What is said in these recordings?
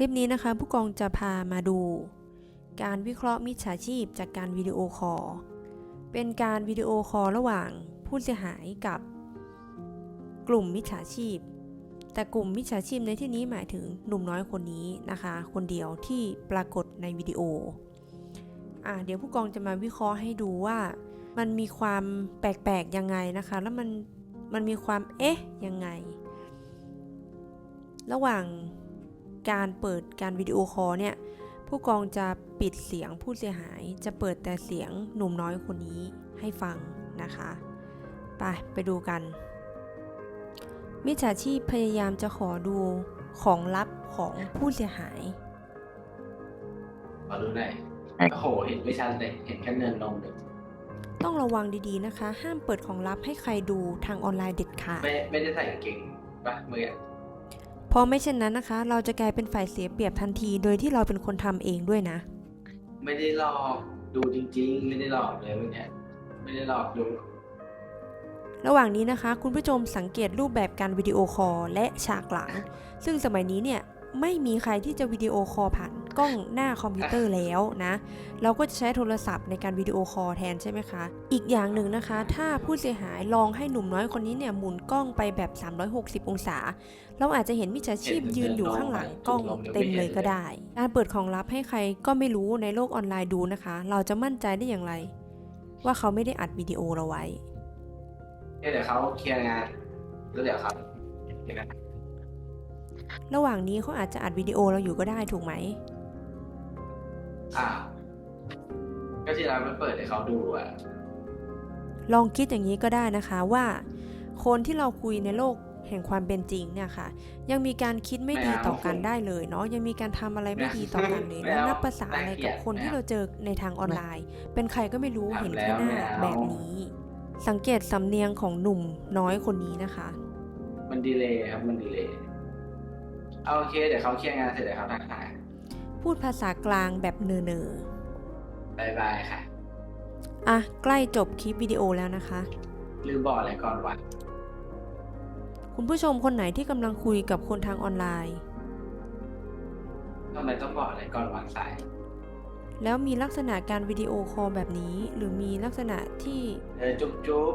ลิปนี้นะคะผู้กองจะพามาดู การวิเคราะห์มิจฉาชีพจากการวิดีโอคอล เป็นการวิดีโอคอลระหว่างผู้เสียหายกับกลุ่มมิจฉาชีพ แต่กลุ่มมิจฉาชีพในที่นี้หมายถึงหนุ่มน้อยคนนี้นะคะ คนเดียวที่ปรากฏในวิดีโออะเดี๋ยวผู้กองจะมาวิเคราะห์ให้ดูว่า มันมีความแปลกๆยังไงนะคะ แล้วมันมันมีความเอ๊ะยังไง ระหว่าง การเปิดการวิดีโอคอลเนี่ย ผู้กองจะปิดเสียงผู้เสียหาย จะเปิดแต่เสียงหนุ่มน้อยคนนี้ให้ฟังนะคะ ไป ไปดูกัน มิจฉาชีพพยายามจะขอดูของลับของผู้เสียหาย ขอดูหน่อยโอ้โห เห็นไม่ชัดเลย เห็นแค่เนินนมเลยต้องระวังดีๆนะคะ ห้ามเปิดของลับให้ใครดูทางออนไลน์เด็ดขาด ไม่ไม่ได้ใส่กางเกงปะมืออะ เพราะไม่เช่นนั้นนะคะ เราจะกลายเป็นฝ่ายเสียเปรียบทันที โดยที่เราเป็นคนทำเองด้วยนะ ไม่ได้หลอกดูจริง ๆ ไม่ได้หลอกเลยวันเนี้ยไม่ได้หลอกดูระหว่างนี้นะคะ คุณผู้ชมสังเกตรูปแบบการวิดีโอคอลและฉากหลัง ซึ่งสมัยนี้เนี่ยไม่มีใครที่จะวิดีโอคอลผ่าน กล้องหน้าคอมพิวเตอร์แล้วนะ เราก็จะใช้โทรศัพท์ในการวิดีโอคอลแทนใช่ไหมคะ อีกอย่างหนึ่งนะคะ ถ้าผู้เสียหายลองให้หนุ่มน้อยคนนี้เนี่ยหมุนกล้องไปแบบ 360 องศา เราอาจจะเห็นมิจฉาชีพยืนอยู่ข้างหลังกล้องเต็มเลยก็ได้ การเปิดของลับให้ใครก็ไม่รู้ในโลกออนไลน์ดูนะคะ เราจะมั่นใจได้อย่างไร ว่าเขาไม่ได้อัดวิดีโอเราไว้ เดี๋ยวเขาเคลียร์งานแล้วเดี๋ยวครับเดี๋ยวกันระหว่างนี้เขาอาจจะอัดวิดีโอเราอยู่ก็ได้ถูกไหม อ้าวก็ที่เราไม่เปิดให้เขาดูอะ ลองคิดอย่างนี้ก็ได้นะคะว่า คนที่เราคุยในโลกแห่งความเป็นจริงเนี่ยค่ะ ยังมีการคิดไม่ดีต่อกันได้เลยเนาะยังมีการทำอะไรไม่ดีต่อกันเลยแล้วนับภาษาอะไรกับคนที่เราเจอในทางออนไลน์ เป็นใครก็ไม่รู้เห็นแค่หน้าแบบนี้ สังเกตสำเนียงของหนุ่มน้อยคนนี้นะคะ มันดีเลยครับมันดีเลยเอาโอเคเดี๋ยวเขาเคลียร์งานเสร็จเดี๋ยวเขาทักทาย พูดภาษากลางแบบเนอเนอบายบายค่ะๆอะ ใกล้จบคลิปวิดีโอแล้วนะคะ ลืมบอกอะไรก่อนวะคุณผู้ชมคนไหนที่กำลังคุยกับคนทางออนไลน์ ทำไมต้องบอกอะไรก่อนวางสาย แล้วมีลักษณะการวิดีโอคอลแบบนี้ หรือมีลักษณะที่เออจุ๊บจุ๊บ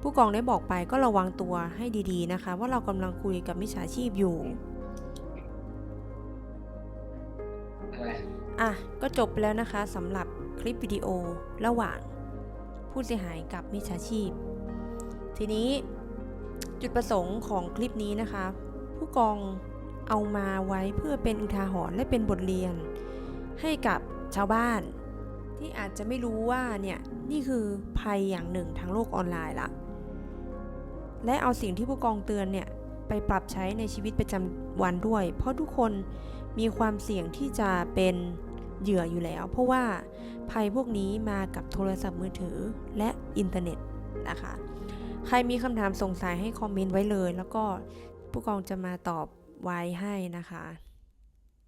ผู้กองได้บอกไปก็ระวังตัวให้ดีๆนะคะ ว่าเรากำลังคุยกับมิจฉาชีพอยู่ อะ ก็จบแล้วนะคะสำหรับคลิปวิดีโอระหว่างผู้เสียหายกับมิจฉาชีพ ทีนี้จุดประสงค์ของคลิปนี้นะคะ ผู้กองเอามาไว้เพื่อเป็นอุทาหรณ์และเป็นบทเรียน ให้กับชาวบ้าน ที่อาจจะไม่รู้ว่าเนี่ยนี่คือภัยอย่างหนึ่งทางโลกออนไลน์ละและเอาสิ่งที่ผู้กองเตือนเนี่ย ไปปรับใช้ในชีวิตประจำวันด้วย เพราะทุกคนมีความเสี่ยงที่จะเป็นเหยื่ออยู่แล้ว เพราะว่าภัยพวกนี้มากับโทรศัพท์มือถือและอินเทอร์เน็ตนะคะ ใครมีคำถามสงสัยให้คอมเมนต์ไว้เลย แล้วก็ผู้กองจะมาตอบไว้ให้นะคะ